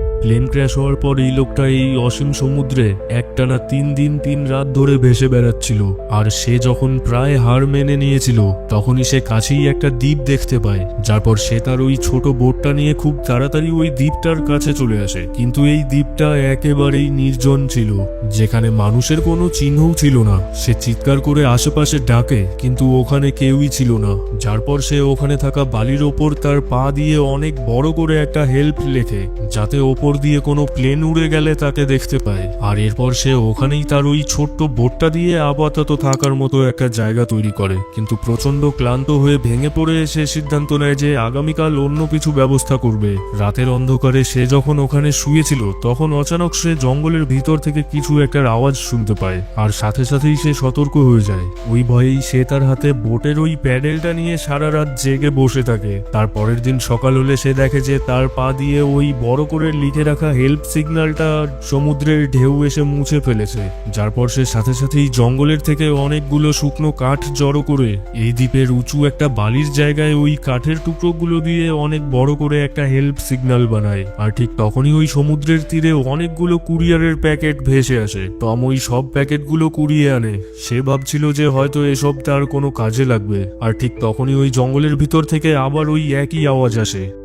thank you plane crash হওয়ার পর এই লোকটা এই অসীম সমুদ্রে একটানা তিন দিন তিন রাত ধরে ভেসে বেড়াচ্ছিল। আর সে যখন প্রায় হার মেনে নিয়েছিল, তখনই সে কাছেই একটা দ্বীপ দেখতে পায়, যার পর সে তার ওই ছোট বোটটা নিয়ে খুব তাড়াতাড়ি ওই দ্বীপটার কাছে চলে আসে। কিন্তু এই দ্বীপটা একেবারেই নির্জন ছিল, যেখানে মানুষের কোনো চিহ্নও ছিল না। সে চিৎকার করে আশেপাশে ডাকে, কিন্তু ওখানে কেউই ছিল না, যার পর সে ওখানে থাকা বালির ওপর তার পা দিয়ে অনেক বড় করে একটা হেল্প লেখে, যাতে ওপর দিয়ে কোনো প্লেন উড়ে গেলে তাকে দেখতে পায়। আর এরপর সে ওখানেই তার ওই ছোট্ট বোটটা দিয়ে আপাতত থাকার মতো একটা জায়গা তৈরি করে। কিন্তু প্রচণ্ড ক্লান্ত হয়ে ভেঙে পড়ে সে সিদ্ধান্ত নেয় যে আগামীকাল অন্য কিছু ব্যবস্থা করবে। রাতের অন্ধকারে সে যখন ওখানে শুয়েছিল, তখন অচানক সে জঙ্গলের ভিতর থেকে কিছু একটা আওয়াজ শুনতে পায়, আর সাথে সাথেই সে সতর্ক হয়ে যায়। ওই ভয়েই সে তার হাতে বোটের ওই প্যাডেলটা নিয়ে সারা রাত জেগে বসে থাকে। তার পরের দিন সকাল হলে সে দেখে যে তার পা দিয়ে ওই বড় করে লিখে রাখা হেল্প সিগন্যালটা সমুদ্রের ঢেউ এসে মুছে ফেলেছে। যার পর সে সাথে সাথেই জঙ্গলের থেকে অনেকগুলো শুকনো কাঠ জড়ো করে, এই দ্বীপের উঁচু একটা বালির জায়গায় ওই কাঠের টুকরোগুলো দিয়ে অনেক বড় করে একটা হেল্প সিগন্যাল বানায়। আর ঠিক তখনই ওই সমুদ্রের তীরে অনেকগুলো কুরিয়ারের প্যাকেট ভেসে আসে। টম ওই সব প্যাকেটগুলো কুড়িয়ে আনে। সে ভাবছিল যে হয়তো এসব তার কোনো কাজে লাগবে। আর ঠিক তখনই ওই জঙ্গলের ভিতর থেকে আবার ওই একই আওয়াজ আসে।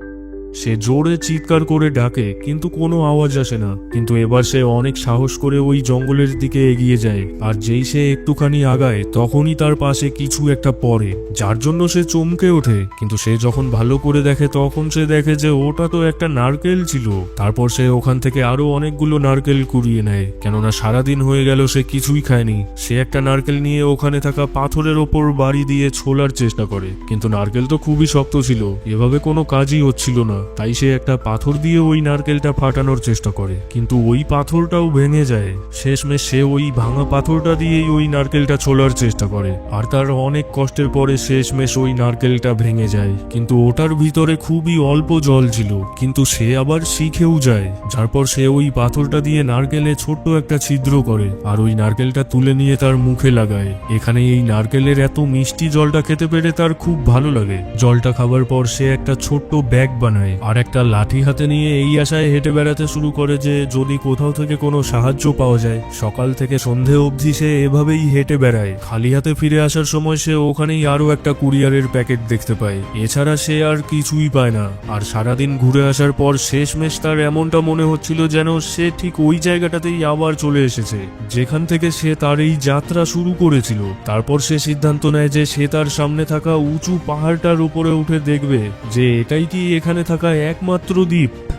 সে জোরে চিৎকার করে ডাকে, কিন্তু কোনো আওয়াজ আসে না। কিন্তু এবার সে অনেক সাহস করে ওই জঙ্গলের দিকে এগিয়ে যায়। আর যেই সে একটুখানি আগায়, তখনই তার পাশে কিছু একটা পড়ে, যার জন্য সে চমকে ওঠে। কিন্তু সে যখন ভালো করে দেখে, তখন সে দেখে যে ওটা তো একটা নারকেল ছিল। তারপর সে ওখান থেকে আরও অনেকগুলো নারকেল কুড়িয়ে নেয়। কেননা সারাদিন হয়ে গেল সে কিছুই খায়নি। সে একটা নারকেল নিয়ে ওখানে থাকা পাথরের ওপর বাড়ি দিয়ে ছোলার চেষ্টা করে। কিন্তু নারকেল তো খুবই শক্ত ছিল। এভাবে কোনো কাজই হচ্ছিল না। তাই সে একটা পাথর দিয়ে ওই নারকেলটা ফাটানোর চেষ্টা করে। কিন্তু ওই পাথরটাও ভেঙে যায়। শেষমেশ সে ওই ভাঙা পাথরটা দিয়েই ওই নারকেলটা ছোলার চেষ্টা করে। আর তার অনেক কষ্টের পরে শেষমেশ ওই নারকেলটা ভেঙে যায়। কিন্তু ওটার ভিতরে খুবই অল্প জল ছিল। কিন্তু সে আবার শিখেও যায়। যার পর সে ওই পাথরটা দিয়ে নারকেলে ছোট্ট একটা ছিদ্র করে। আর ওই নারকেলটা তুলে নিয়ে তার মুখে লাগায়। এখানে এই নারকেলের এত মিষ্টি জলটা খেতে পেরে তার খুব ভালো লাগে। জলটা খাবার পর সে একটা ছোট্ট ব্যাগ বানায়। আর একটা লাঠি হাতে নিয়ে এই আশায় হেঁটে বেড়াতে শুরু করে যে যদি কোথাও থেকে কোনো সাহায্য পাওয়া যায়, সকাল থেকে সন্ধে অবধি সে এভাবেই হেঁটে বেড়ায়। খালি হাতে ফিরে আসার সময় সে ওখানেই আরও একটা কুরিয়ারের প্যাকেট দেখতে পায়। এছাড়া সে আর কিছুই পায় না। আর সারাদিন ঘুরে আসার পর শেষমেশ তার এমনটা মনে হচ্ছিল যেন সে ঠিক ওই জায়গাটাতেই আবার চলে এসেছে। যেখান থেকে সে তার এই যাত্রা শুরু করেছিল। তারপর সে সিদ্ধান্ত নেয় যে সে তার সামনে থাকা উঁচু পাহাড়টার উপরে উঠে দেখবে যে এটাই কি এখানে থাকা একমাত্র দ্বীপ।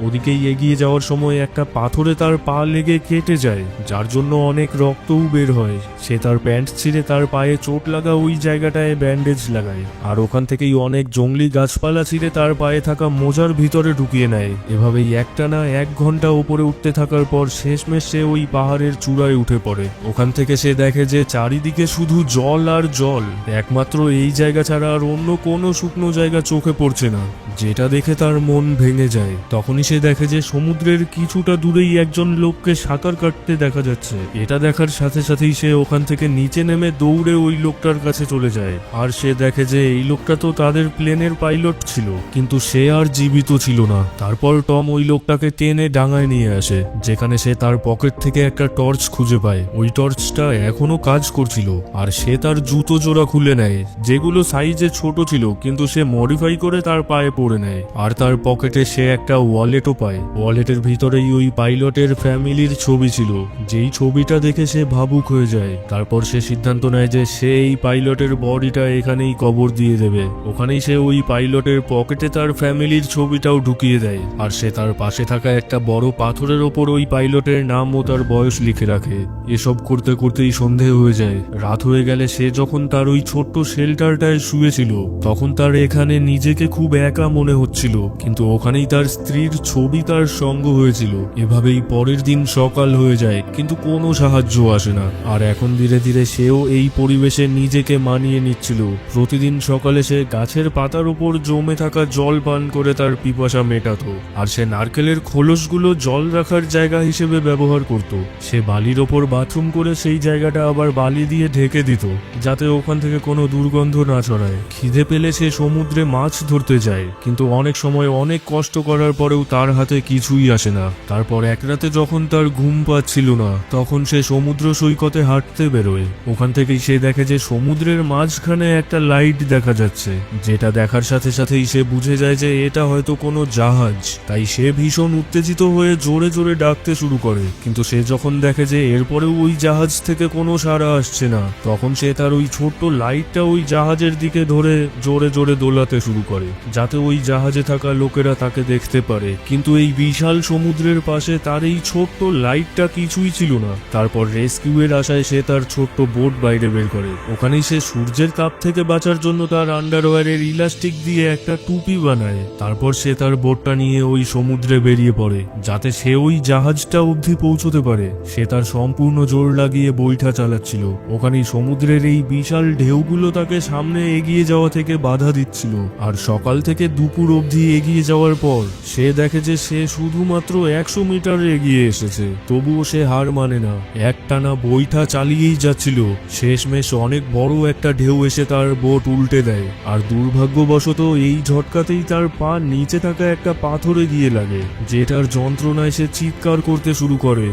ওদিকেই এগিয়ে যাওয়ার সময় একটা পাথরে তার পা লেগে কেটে যায়, যার জন্য অনেক রক্তও বের হয়। সে তার প্যান্ট ছিঁড়ে তার পায়ে চোট লাগা ওই জায়গাটায় ব্যান্ডেজ লাগায়, আর ওখান থেকেই অনেক জঙ্গলি গাছপালা ছিঁড়ে তার পায়ে থাকা মোজার ভিতরে ঢুকিয়ে নেয়। এভাবেই একটানা এক ঘণ্টা উপরে উঠতে থাকার পর শেষমেশ সে ওই পাহাড়ের চূড়ায় উঠে পড়ে। ওখান থেকে সে দেখে যে চারিদিকে শুধু জল আর জল, একমাত্র এই জায়গা ছাড়া আর অন্য কোনো শুকনো জায়গা চোখে পড়ছে না। যেটা দেখে তার মন ভেঙে যায়। তখনই সে দেখে যে সমুদ্রের কিছুটা দূরেই একজন লোককে সাঁতার কাটতে দেখা যাচ্ছে। এটা দেখার সাথে সাথেই সে ওখান থেকে নিচে নেমে দৌড়ে ওই লোকটার কাছে চলে যায়। আর সে দেখে যে এই লোকটা তো তাদের প্লেনের পাইলট ছিল, কিন্তু সে আর জীবিত ছিল না। তারপর টম ওই লোকটাকে টেনে ডাঙায় নিয়ে আসে, যেখানে সে তার পকেট থেকে একটা টর্চ খুঁজে পায়। ওই টর্চটা এখনও কাজ করছিল, আর সে তার জুতো জোড়া খুলে নেয়, যেগুলো সাইজে ছোট ছিল, কিন্তু সে মডিফাই করে তার পায়ে পরে নেয়। আর তার পকেটে সে একটা ওয়ালেটও পায়। ওয়ালেটের ভিতরেই ওই পাইলটের ফ্যামিলির ছবি ছিল। যেই ছবিটা দেখে সে ভাবুক হয়ে যায়। তারপর সে সিদ্ধান্ত নেয় যে সে এই পাইলটের বডিটা এখানেই কবর দিয়ে দেবে। ওখানেই সে ওই পাইলটের পকেটে তার ফ্যামিলির ছবিটাও ঢুকিয়ে দেয়। আর সে তার পাশে থাকা একটা বড় পাথরের ওপর ওই পাইলটের নাম ও তার বয়স লিখে রাখে। এসব করতে করতেই সন্ধে হয়ে যায়। রাত হয়ে গেলে সে যখন তার ওই ছোট্ট শেল্টারটায় শুয়েছিল, তখন তার এখানে নিজেকে খুব একা মনে হচ্ছিল। কিন্তু ওখানেই তার স্ত্রীর ছবি তার সঙ্গ হয়েছিল। এভাবেই পরের দিন সকাল হয়ে যায়, কিন্তু কোনো সাহায্য আসে না। আর এখন ধীরে ধীরে সেও এই পরিবেশে নিজেকে মানিয়ে নিচ্ছিল। প্রতিদিন সকালে সে গাছের পাতার উপর জমে থাকা জল পান করে তার পিপাসা মেটাতো। আর সে নারকেলের খোলসগুলো জল রাখার জায়গা হিসেবে ব্যবহার করত। সে বালির ওপর বাথরুম করে সেই জায়গাটা আবার বালি দিয়ে ঢেকে দিত, যাতে ওখান থেকে কোনো দুর্গন্ধ না ছড়ায়। খিদে পেলে সে সমুদ্রে মাছ ধরতে যায়, কিন্তু অনেক সময় অনেক কষ্ট করার পরেও তা তার হাতে কিছুই আসে না। তারপর এক রাতে যখন তার ঘুম পাচ্ছিল না, তখন সে সমুদ্র সৈকতে হাঁটতে বেরোয়। ওখান থেকেই সে দেখে যে সমুদ্রের মাঝখানে একটা লাইট দেখা যাচ্ছে। যেটা দেখার সাথে সাথেই সে বুঝে যায় যে এটা হয়তো কোনো জাহাজ। তাই সে ভীষণ উত্তেজিত হয়ে জোরে জোরে ডাকতে শুরু করে। কিন্তু সে যখন দেখে যে এরপরেও ওই জাহাজ থেকে কোনো সাড়া আসছে না, তখন সে তার ওই ছোট্ট লাইটটা ওই জাহাজের দিকে ধরে জোরে জোরে দোলাতে শুরু করে। যাতে ওই জাহাজে থাকা লোকেরা তাকে দেখতে পারে। কিন্তু এই বিশাল সমুদ্রের পাশে তার এই ছোট্ট লাইটটা কিছুই ছিল না। তারপর রেস্কিউয়ের আশায় সে তার ছোট্ট বোট বাইরে বের করে। ওখানেই সে সূর্যের তাপ থেকে বাঁচার জন্য তার আন্ডারওয়্যারের ইলাস্টিক দিয়ে একটা টুপি বানায়। তারপর সে তার বোটটা নিয়ে ওই সমুদ্রে বেরিয়ে পড়ে, যাতে সে ওই জাহাজটা অবধি পৌঁছতে পারে। সে তার সম্পূর্ণ জোর লাগিয়ে বইটা চালাচ্ছিল। ওখানেই সমুদ্রের এই বিশাল ঢেউগুলো তাকে সামনে এগিয়ে যাওয়া থেকে বাধা দিচ্ছিল। আর সকাল থেকে দুপুর অবধি এগিয়ে যাওয়ার পর সে দেখে যে সে শুধুমাত্র একশো মিটার এগিয়ে এসেছে, তবুও সে হার মানে না। একটানা বৈঠা চালিয়েই যাচ্ছিল। শেষমেশ অনেক বড় একটা ঢেউ এসে তার বোট উল্টে দেয়। আর দুর্ভাগ্যবশত এই ঝটকাতেই তার পা নিচে থাকা একটা পাথরে গিয়ে লাগে, যেটার যন্ত্রণায় সে চিৎকার করতে শুরু করে।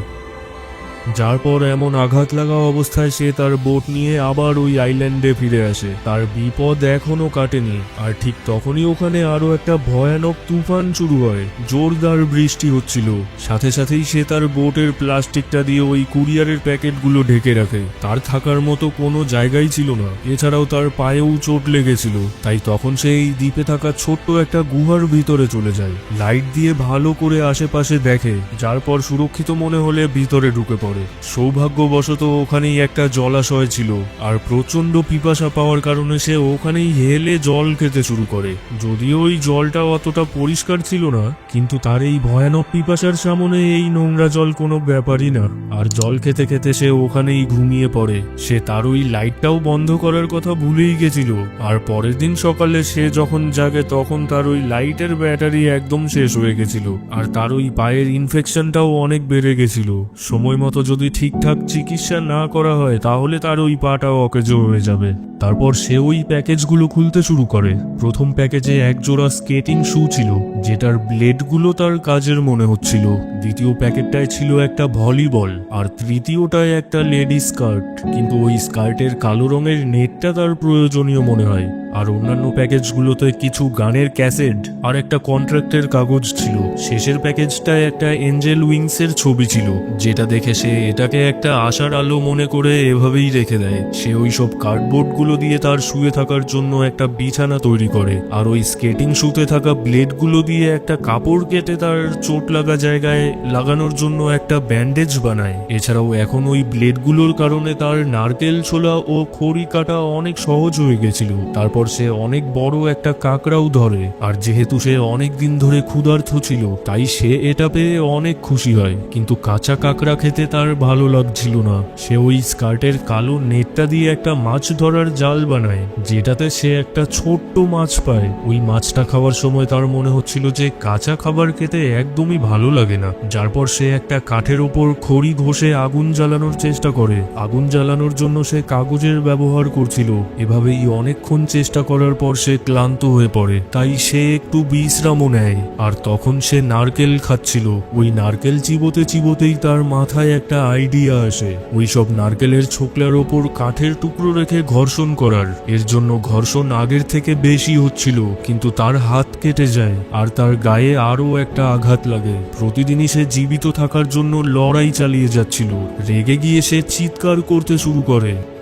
যার পর এমন আঘাত লাগা অবস্থায় সে তার বোট নিয়ে আবার ওই আইল্যান্ডে ফিরে আসে। তার বিপদ এখনও কাটেনি, আর ঠিক তখনই ওখানে আরও একটা ভয়ানক তুফান শুরু হয়। জোরদার বৃষ্টি হচ্ছিল। সাথে সাথেই সে তার বোটের প্লাস্টিকটা দিয়ে ওই কুরিয়ারের প্যাকেটগুলো ঢেকে রাখে। তার থাকার মতো কোনো জায়গাই ছিল না। এছাড়াও তার পায়েও চোট লেগেছিল। তাই তখন সে এই দ্বীপে থাকা ছোট্ট একটা গুহার ভিতরে চলে যায়। লাইট দিয়ে ভালো করে আশেপাশে দেখে, যার পর সুরক্ষিত মনে হলে ভিতরে ঢুকে পড়ে। সৌভাগ্যবশত ওখানেই একটা জলাশয় ছিল, আর প্রচণ্ড পিপাসা পাওয়ার কারণে সে ওখানেই হেলে জল খেতে শুরু করে। যদিও ওই জলটা অতটা পরিষ্কার ছিল না, কিন্তু তার এই ভয়ানক পিপাসার সামনে এই নোংরা জল কোনো ব্যাপারই না। আর জল খেতে খেতে সে ওখানেই ঘুমিয়ে পড়ে। সে তার ওই লাইটটাও বন্ধ করার কথা ভুলেই গেছিল। আর পরের দিন সকালে সে যখন জাগে, তখন তার ওই লাইটের ব্যাটারি একদম শেষ হয়ে গেছিল। আর তার ওই পায়ের ইনফেকশনটাও অনেক বেড়ে গেছিল। সময় মতো যদি ঠিকঠাক চিকিৎসা না করা হয়, তাহলে তার ওই পাটাও অকেজো হয়ে যাবে। তারপর সে ওই প্যাকেজগুলো খুলতে শুরু করে। প্রথম প্যাকেজে এক জোড়া স্কেটিং শু ছিল, যেটার ব্লেডগুলো তার কাজের মনে হচ্ছিল। দ্বিতীয় প্যাকেটটায় ছিল একটা ভলিবল, আর তৃতীয়টায় একটা লেডি স্কার্ট। কিন্তু ওই স্কার্টের কালো রঙের নেটটা তার প্রয়োজনীয় মনে হয়। আর অন্যান্য প্যাকেজগুলোতে কিছু গানের ক্যাসেট আর একটা কন্ট্রাক্টের কাগজ ছিল। শেষের প্যাকেজটায় একটা এঞ্জেল উইংসের ছবি ছিল, যেটা দেখে সে এটাকে একটা আশার আলো মনে করে এভাবেই রেখে দেয়। সে ওই সব কার্ডবোর্ডগুলো দিয়ে তার শুয়ে থাকার জন্য একটা বিছানা তৈরি করে, আর ওই স্কেটিং শুতে থাকা ব্লেডগুলো দিয়ে একটা কাপড় কেটে তার চোট লাগা জায়গায় লাগানোর জন্য একটা ব্যান্ডেজ বানায়। এছাড়াও এখন ওই ব্লেডগুলোর কারণে তার নারকেল ছোলা ও খড়ি কাটা অনেক সহজ হয়ে গেছিল। তারপর সে অনেক বড় একটা কাঁকড়াও ধরে। আর যেহেতু সে অনেক দিন ধরে ক্ষুধার্ত ছিল, তাই সে এটা পেয়ে অনেক খুশি হয়। কিন্তু কাঁচা কাঁকড়া খেতে তার ভালো লাগছিল না। সে ওই স্কার্টের কালো নেটটা দিয়ে একটা মাছ ধরার জাল বানায়, যেটাতে সে একটা ছোট্ট মাছ পায়। ওই মাছটা খাওয়ার সময় তার মনে হচ্ছিল যে কাঁচা খাবার খেতে একদমই ভালো লাগে না। যার পর সে একটা কাঠের ওপর খড়ি ঘষে আগুন জ্বালানোর চেষ্টা করে। আগুন জ্বালানোর জন্য সে কাগজের ব্যবহার করছিল। এভাবেই অনেকক্ষণ চেষ্টা করার পর সে ক্লান্ত হয়ে পড়ে। তাই সে একটু বিশ্রামও নেয়। আর তখন সে নারকেল খাচ্ছিল। ওই নারকেল চিবোতে চিবোতেই তার মাথায় একটা আইডিয়া আসে। ওই সব নারকেলের ছোকলার ওপর কাঠের টুকরো রেখে ঘর্ষণ করার। এর জন্য ঘর্ষণ আগের থেকে বেশি হচ্ছিল, কিন্তু তার হাত কেটে যায় আর তার গায়ে আরও একটা আঘাত লাগে। প্রতিদিনই সে জীবিত থাকার জন্য লড়াই চালিয়ে যাচ্ছিল। রেগে গিয়ে সে চিৎকার করতে শুরু করে।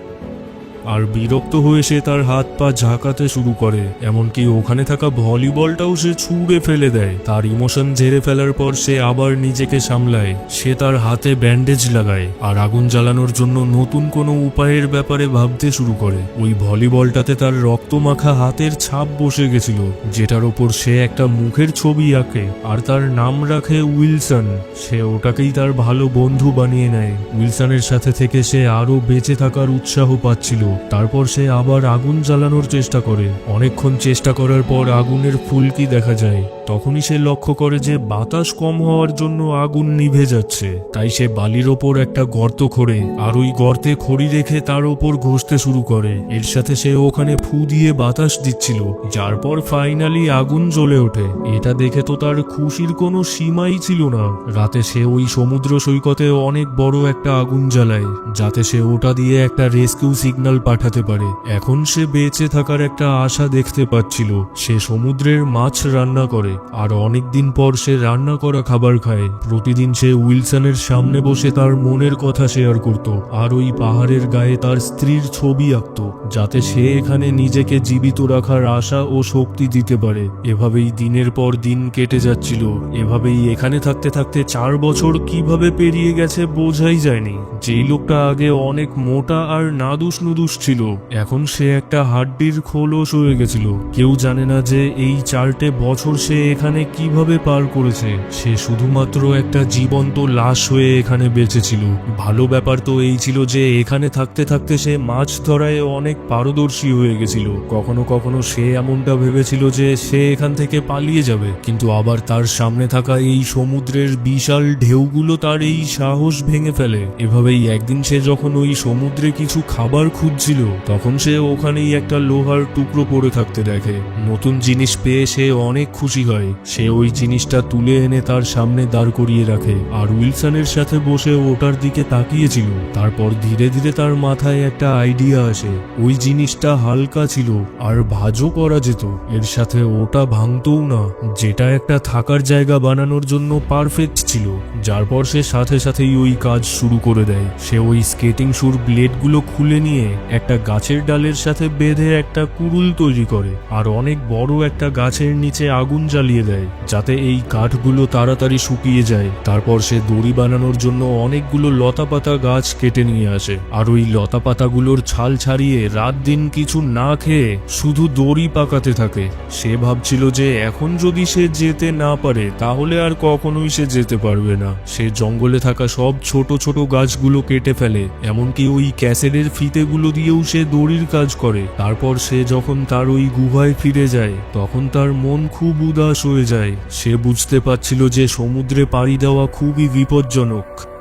আর বিরক্ত হয়ে সে তার হাত পা ঝাঁকাতে শুরু করে। এমনকি ওখানে থাকা ভলিবলটাও সে ছুঁড়ে ফেলে দেয়। তার ইমোশন ঝেড়ে ফেলার পর সে আবার নিজেকে সামলায়। সে তার হাতে ব্যান্ডেজ লাগায় আর আগুন জ্বালানোর জন্য নতুন কোনো উপায়ের ব্যাপারে ভাবতে শুরু করে। ওই ভলিবলটাতে তার রক্তমাখা হাতের ছাপ বসে গেছিল, যেটার ওপর সে একটা মুখের ছবি আঁকে আর তার নাম রাখে উইলসন। সে ওটাকেই তার ভালো বন্ধু বানিয়ে নেয়। উইলসনের সাথে থেকে সে আরও বেঁচে থাকার উৎসাহ পাচ্ছিল। তারপর সে আবার আগুন জ্বালানোর চেষ্টা করে। অনেকক্ষণ চেষ্টা করার পর আগুনের ফুলকি দেখা যায়। তখনই সে লক্ষ্য করে যে বাতাস কম হওয়ার জন্য আগুন নিভে যাচ্ছে। তাই সে বালির ওপর একটা গর্ত খোঁড়ে আর ওই গর্তে খড়ি রেখে তার ওপর ঘষতে শুরু করে। এর সাথে সে ওখানে ফু দিয়ে বাতাস দিচ্ছিল, যার পর ফাইনালি আগুন জ্বলে ওঠে। এটা দেখে তো তার খুশির কোনো সীমাই ছিল না। রাতে সে ওই সমুদ্র সৈকতে অনেক বড় একটা আগুন জ্বালায়, যাতে সে ওটা দিয়ে একটা রেস্কিউ সিগন্যাল পাঠাতে পারে। এখন সে বেঁচে থাকার একটা আশা দেখতে পাচ্ছিল। সে সমুদ্রের মাছ রান্না করে। আর অনেক দিন পর সে রান্না করা খাবার খায়। প্রতিদিন সে উইলসনের সামনে বসে তার মনের কথা শেয়ার করত আর ওই পাহাড়ের গায়ে তার স্ত্রীর ছবি আঁকত, যাতে সে এখানে নিজেকে জীবিত রাখার আশা ও শক্তি দিতে পারে। এভাবেই দিনের পর দিন কেটে যাচ্ছিল। এভাবেই এখানে থাকতে থাকতে চার বছর কীভাবে পেরিয়ে গেছে বোঝাই যায়নি। যেই লোকটা আগে অনেক মোটা আর নাদুস নুদুস ছিল, এখন সে একটা হাড্ডির খোলস হয়ে গেছিল। কেউ জানে না যে এই চারটে বছর সে এখানে কীভাবে পার করেছে? সে শুধুমাত্র একটা জীবন্ত লাশ হয়ে এখানে বেঁচেছিল। ভালো ব্যাপার তো এই ছিল যে, এখানে থাকতে থাকতে সে মাছ ধরায় অনেক পারদর্শী হয়ে গেছিল। কখনো কখনো সে এমনটা ভেবেছিল যে, সে এখান থেকে পালিয়ে যাবে। কিন্তু আবার তার সামনে থাকা এই সমুদ্রের বিশাল ঢেউগুলো তার এই সাহস ভেঙে ফেলে। এভাবেই একদিন সে যখন ওই সমুদ্রে কিছু খাবার খুঁজছিল, তখন সে ওখানেই একটা লোহার টুকরো পড়ে থাকতে দেখে। নতুন জিনিস পেয়ে সে অনেক খুশি হয়। সে ওই জিনিসটা তুলে এনে তার সামনে দাঁড় করিয়ে রাখে। আর উইলসনের সাথে বসে ওটার দিকে তাকিয়েছিল। তারপর ধীরে ধীরে তার মাথায় একটা আইডিয়া আসে। ওই জিনিসটা হালকা ছিল, আর ভাজও করা যেত। এর সাথে ওটা ভাঙতও না। যেটা একটা থাকার জায়গা বানানোর জন্য পারফেক্ট ছিল। যার পর সে সাথে সাথেই ওই কাজ শুরু করে দেয়। সে ওই স্কেটিং শুর ব্লেডগুলো খুলে নিয়ে একটা গাছের ডালের সাথে বেঁধে একটা কুড়ুল তৈরি করে। আর অনেক বড় একটা গাছের নিচে আগুন জ্বালিয়ে দেয়, যাতে এই কাঠগুলো তাড়াতাড়ি শুকিয়ে যায়। তারপর সে দড়ি বানানোর জন্য অনেকগুলো লতাপাতা গাছ কেটে নিয়ে আসে। আর ওই লতাপাতাগুলোর ছাল ছাড়িয়ে রাত দিন কিছু না খেয়ে শুধু দড়ি পাকাতে থাকে। সে ভাবছিল যে এখন যদি সে যেতে না পারে, তাহলে আর কখনোই সে যেতে পারবে না। সে জঙ্গলে থাকা সব ছোট ছোট গাছগুলো কেটে ফেলে, এমনকি ওই ক্যাসেটের ফিতেগুলো দিয়েও সে দড়ির কাজ করে। তারপর সে যখন তার ওই গুহায় ফিরে যায়, তখন তার মন খুব উদাস হয়ে যায়। সে বুঝতে পারছিল যে সমুদ্রে পাড়ি দেওয়া খুবই বিপজ্জনক।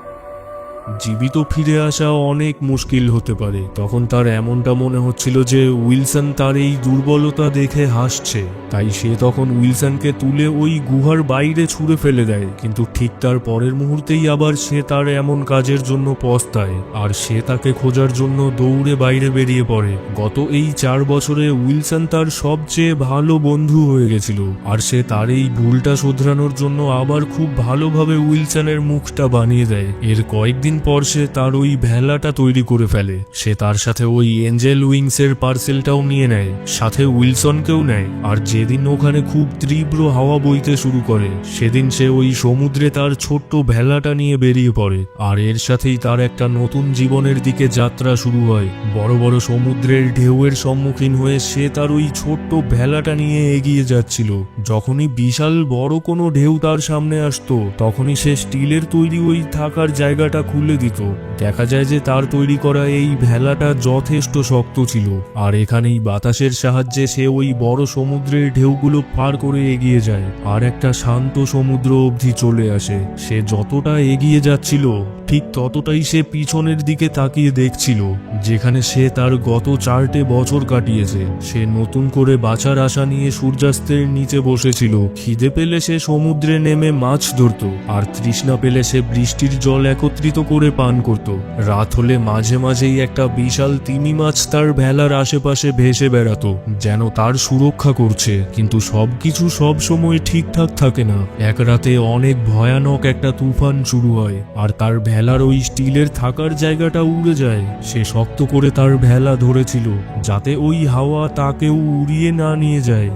জীবিত ফিরে আসা অনেক মুশকিল হতে পারে। তখন তার এমনটা মনে হচ্ছিল যে উইলসন তার এই দুর্বলতা দেখে হাসছে। তাই সে তখন উইলসনকে তুলে ওই গুহার বাইরে ছুঁড়ে ফেলে দেয়। কিন্তু ঠিক তার পরের মুহূর্তেই আবার সে তার এমন কাজের জন্য পস্তায়। আর সে তাকে খোঁজার জন্য দৌড়ে বাইরে বেরিয়ে পড়ে। গত এই চার বছরে উইলসন তার সবচেয়ে ভালো বন্ধু হয়ে গেছিল। আর সে তার এই ভুলটা শোধরানোর জন্য আবার খুব ভালোভাবে উইলসনের মুখটা বানিয়ে দেয়। এর কয়েকদিন পর সে তার ওই ভেলাটা তৈরি করে ফেলে। সে তার সাথে ওই এঞ্জেল উইংস এর পার্সেলটাও নিয়ে নেয়, সাথে উইলসনকেও নেয়। আর যেদিন ওখানে খুব তীব্র হাওয়া বইতে শুরু করে, সেদিন সে ওই সমুদ্রে তার ছোট্ট ভেলাটা নিয়ে বেরিয়ে পড়ে। আর এর সাথেই তার একটা নতুন জীবনের দিকে যাত্রা শুরু হয়। বড় বড় সমুদ্রের ঢেউয়ের সম্মুখীন হয়ে সে তার ওই ছোট্ট ভেলাটা নিয়ে এগিয়ে যাচ্ছিল। যখনই বিশাল বড় কোনো ঢেউ তার সামনে আসতো, তখনই সে স্টিলের তৈরি ওই থাকার জায়গাটা খুলে দিত। দেখা যায় যে তার তৈরি করা এই ভেলাটা যথেষ্ট শক্ত ছিল, আর এখানেই বাতাসের সাহায্যে সে ওই বড় সমুদ্রের ঢেউগুলো পার করে এগিয়ে যায়, আর একটা শান্ত সমুদ্র অবধি চলে আসে। সে যতটা এগিয়ে যাচ্ছিল ঠিক ততটাই সে পিছনের দিকে তাকিয়ে দেখছিল, যেখানে সে তার গত চারটে বছর কাটিয়েছে। সে নতুন করে বাঁচার আশা নিয়ে সূর্যাস্তের নিচে বসেছিল। খিদে পেলে সে সমুদ্রে নেমে মাছ ধরত, আর তৃষ্ণা পেলে সে বৃষ্টির জল একত্রিত করে পান করত। রাত হলে মাঝে মাঝেই একটা বিশাল তিমি মাছ তার ভেলার আশেপাশে ভেসে বেড়াতো, যেন তার সুরক্ষা করছে। কিন্তু সবকিছু সব সময় ঠিকঠাক থাকে না। এক রাতে অনেক ভয়ানক একটা তুফান শুরু হয়, আর তার ভেলার ওই স্টিলের থাকার জায়গাটা উড়ে যায়। সে শক্ত করে তার ভেলা ধরেছিল, যাতে ওই হাওয়া তাকেও উড়িয়ে না নিয়ে যায়।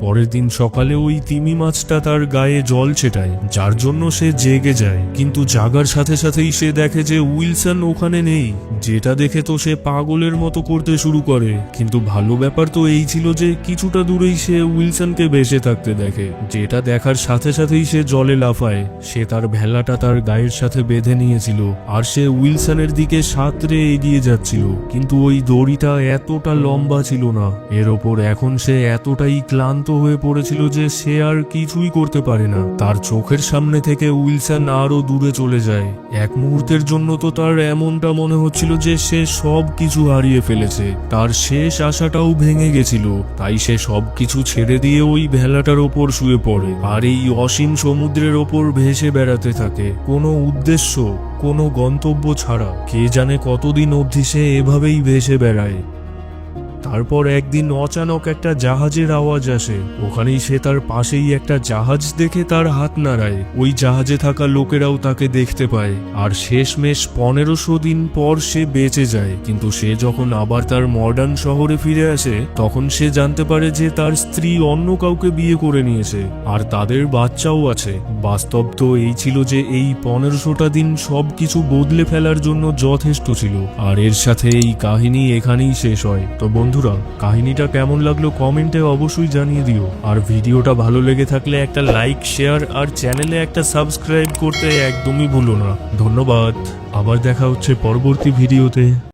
পরের দিন সকালে ওই তিমি মাছটা তার গায়ে জল ছেটায়, যার জন্য সে জেগে যায়। কিন্তু জাগার সাথে সাথেই সে দেখে যে উইলসন ওখানে নেই। যেটা দেখে তো সে পাগলের মতো করতে শুরু করে। কিন্তু ভালো ব্যাপার তো এই ছিল যে কিছুটা দূরেই সে উইলসনকে বেঁচে থাকতে দেখে। যেটা দেখার সাথে সাথেই সে জলে লাফায়। সে তার ভেলাটা তার গায়ের সাথে বেঁধে নিয়েছিল, আর সে উইলসনের দিকে সাঁতরে এগিয়ে যাচ্ছিল। কিন্তু ওই দড়িটা এতটা লম্বা ছিল না। এর ওপর এখন সে এতটাই ক্লান্ত হয়ে পড়েছিল যে সে আর কিছুই করতে পারে না। তার চোখের সামনে থেকে উইলসন আরও দূরে চলে যায়। এক মুহূর্তের জন্য তো তার এমনটা মনে হচ্ছিল যে সে সব কিছু হারিয়ে ফেলেছে। তার শেষ আশাটাও ভেঙে গেছিল। তাই সে সব কিছু ছেড়ে দিয়ে ওই ভেলাটার ওপর শুয়ে পড়ে। আর এই অসীম সমুদ্রের ওপর ভেসে বেড়াতে থাকে। কোনো উদ্দেশ্য, কোনো গন্তব্য ছাড়া। কে জানে কতদিন অবধি সে এভাবেই ভেসে বেড়ায়। তারপর একদিন অচানক একটা জাহাজের আওয়াজ আসে। ওখানেই সে তার পাশেই একটা জাহাজ দেখে তার হাত নাড়ায়। ওই জাহাজে থাকা লোকেরাও তাকে দেখতে পায়। আর শেষমেশ পনেরোশো দিন পর সে বেঁচে যায়। কিন্তু সে যখন আবার তার মডার্ন শহরে ফিরে আসে, তখন সে জানতে পারে যে তার স্ত্রী অন্য কাউকে বিয়ে করে নিয়েছে। আর তাদের বাচ্চাও আছে। বাস্তব তো এই ছিল যে এই পনেরোশোটা দিন সব কিছু বদলে ফেলার জন্য যথেষ্ট ছিল। আর এর সাথে এই কাহিনী এখানেই শেষ হয়। তো বন্ধুরা, কাহিনীটা কেমন লাগল কমেন্টে অবশ্যই জানিয়ে দিও। আর ভিডিওটা ভালো লেগে থাকলে একটা লাইক, শেয়ার আর চ্যানেলে একটা সাবস্ক্রাইব করতে একদমই ভুলো না। ধন্যবাদ। আবার দেখা হচ্ছে পরবর্তী ভিডিওতে।